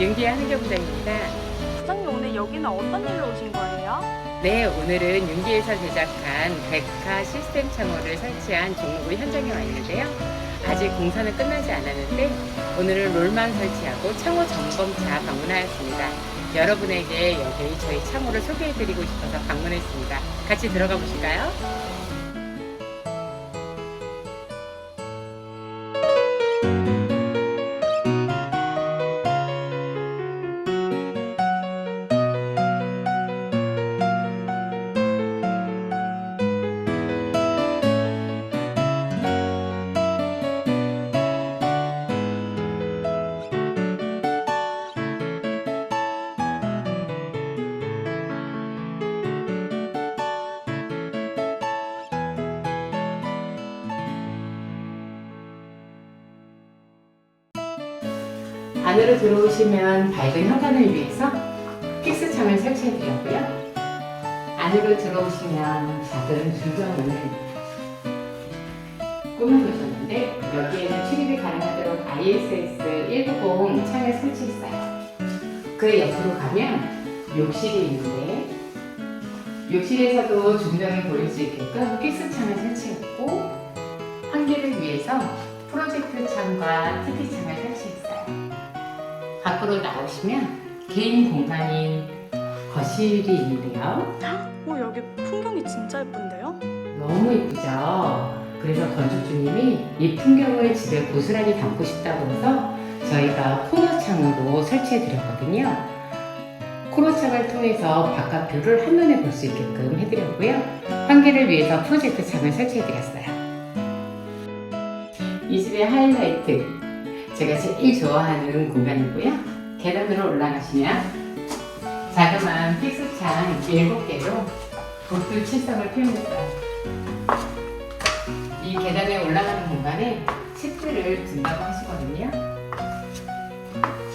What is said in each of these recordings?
윤기의 한경부장입니다. 부장님 오늘 여기는 어떤 일로 오신 거예요? 네, 오늘은 윤기에서 제작한 백화 시스템 창호를 설치한 종로구 현장에 와 있는데요. 아직 공사는 끝나지 않았는데 오늘은 롤만 설치하고 창호 점검차 방문하였습니다. 여러분에게 여기 저희 창호를 소개해드리고 싶어서 방문했습니다. 같이 들어가 보실까요? 안으로 들어오시면 밝은 현관을 위해서 픽스 창을 설치해 드렸고요. 안으로 들어오시면 작은 중정문을 꾸며주셨는데 여기에는 출입이 가능하도록 ISS 190 창을 설치했어요. 그 옆으로 가면 욕실이 있는데 욕실에서도 중정을 보일 수 있게끔 픽스 창을 설치했고 환기를 위해서 프로젝트 창과 TV 창을 설치했어요. 밖으로 나오시면 개인 공간인 거실이 있는데요. 오 여기 풍경이 진짜 예쁜데요? 너무 예쁘죠? 그래서 건축주님이 이 풍경을 집에 고스란히 담고 싶다고 해서 저희가 코너창으로 설치해 드렸거든요. 코너창을 통해서 바깥 뷰를 한눈에 볼 수 있게끔 해드렸고요. 환기를 위해서 프로젝트 창을 설치해 드렸어요. 이 집의 하이라이트, 제가 제일 좋아하는 공간이고요. 계단으로 올라가시면 자그마한 픽스창 7개로 복도 칠성을 표현했어요. 이 계단에 올라가는 공간에 책들을 둔다고 하시거든요.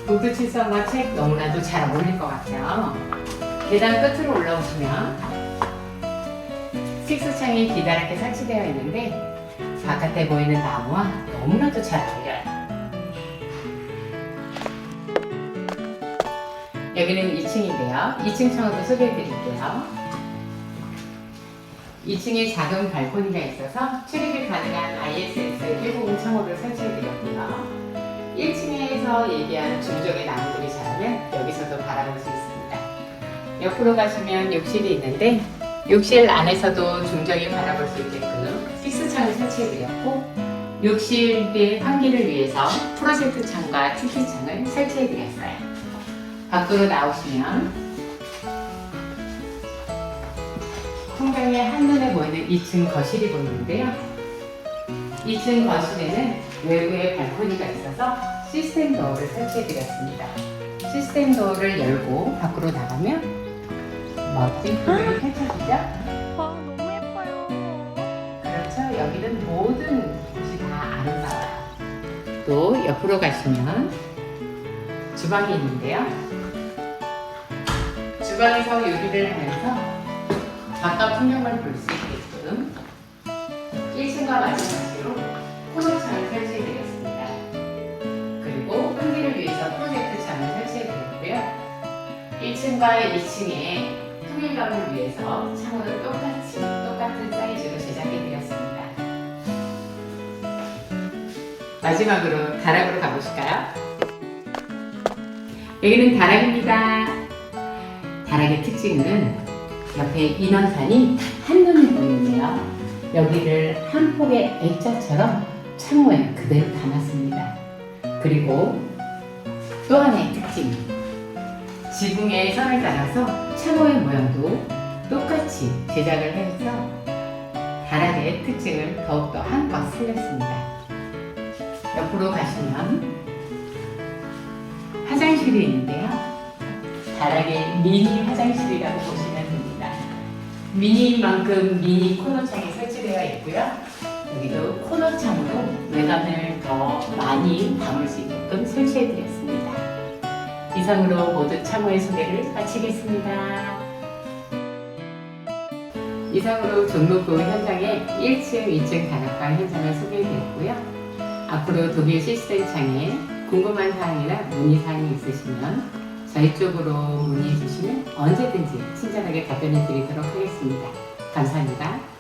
복도 칠성과 책 너무나도 잘 어울릴 것 같아요. 계단 끝으로 올라오시면 픽스창이 기다랗게 설치되어 있는데 바깥에 보이는 나무와 너무나도 잘 어울려요. 여기는 2층인데요. 2층 창호도 소개해 드릴게요. 2층에 작은 발코니가 있어서 출입이 가능한 ISS 190 창호를 설치해 드렸고요. 1층에서 얘기한 중적의 나무들이 자라면 여기서도 바라볼 수 있습니다. 옆으로 가시면 욕실이 있는데 욕실 안에서도 중적이 바라볼 수 있게끔 픽스 창을 설치해 드렸고 욕실의 환기를 위해서 프로젝트 창과 TV 창을 설치해 드렸어요. 밖으로 나오시면 풍경에 한눈에 보이는 2층 거실이 보이는데요. 2층 거실에는 외부에 발코니가 있어서 시스템 도어를 설치해 드렸습니다. 시스템 도어를 열고 밖으로 나가면 멋진 풍경이 펼쳐지죠? 와 너무 예뻐요. 그렇죠. 여기는 모든 곳이 다 아름다워요. 또 옆으로 가시면 주방이 있는데요. 주방에서 요리를 하면서 바깥 풍경을 볼 수 있게끔 1층과 마찬가지로 코너 창을 설치해 드렸습니다. 그리고 환기를 위해서 프로젝트 창을 설치해 드렸고요. 1층과 2층에 통일감을 위해서 창호를 똑같이 똑같은 사이즈로 제작해 드렸습니다. 마지막으로 다락으로 가보실까요? 여기는 다락입니다. 다락의 특징은 옆에 인원산이 한눈에 보이는데요. 여기를 한 폭의 액자처럼 창호에 그대로 담았습니다. 그리고 또 하나의 특징. 지붕에 선을 따라서 창호의 모양도 똑같이 제작을 해서 다락의 특징을 더욱더 한껏 살렸습니다. 옆으로 가시면 화장실이 있는데요. 다락의 미니 화장실이라고 보시면 됩니다. 미니만큼 미니 코너창이 설치되어 있고요. 여기도 코너창으로 외관을 더 많이 담을 수 있게끔 설치해 드렸습니다. 이상으로 모두 창호의 소개를 마치겠습니다. 이상으로 종로구 현장의 1층, 2층 다락방 현장을 소개해 드렸고요. 앞으로 독일 시스템 창에 궁금한 사항이나 문의 사항이 있으시면 저희 쪽으로 문의해 주시면 언제든지 친절하게 답변해 드리도록 하겠습니다. 감사합니다.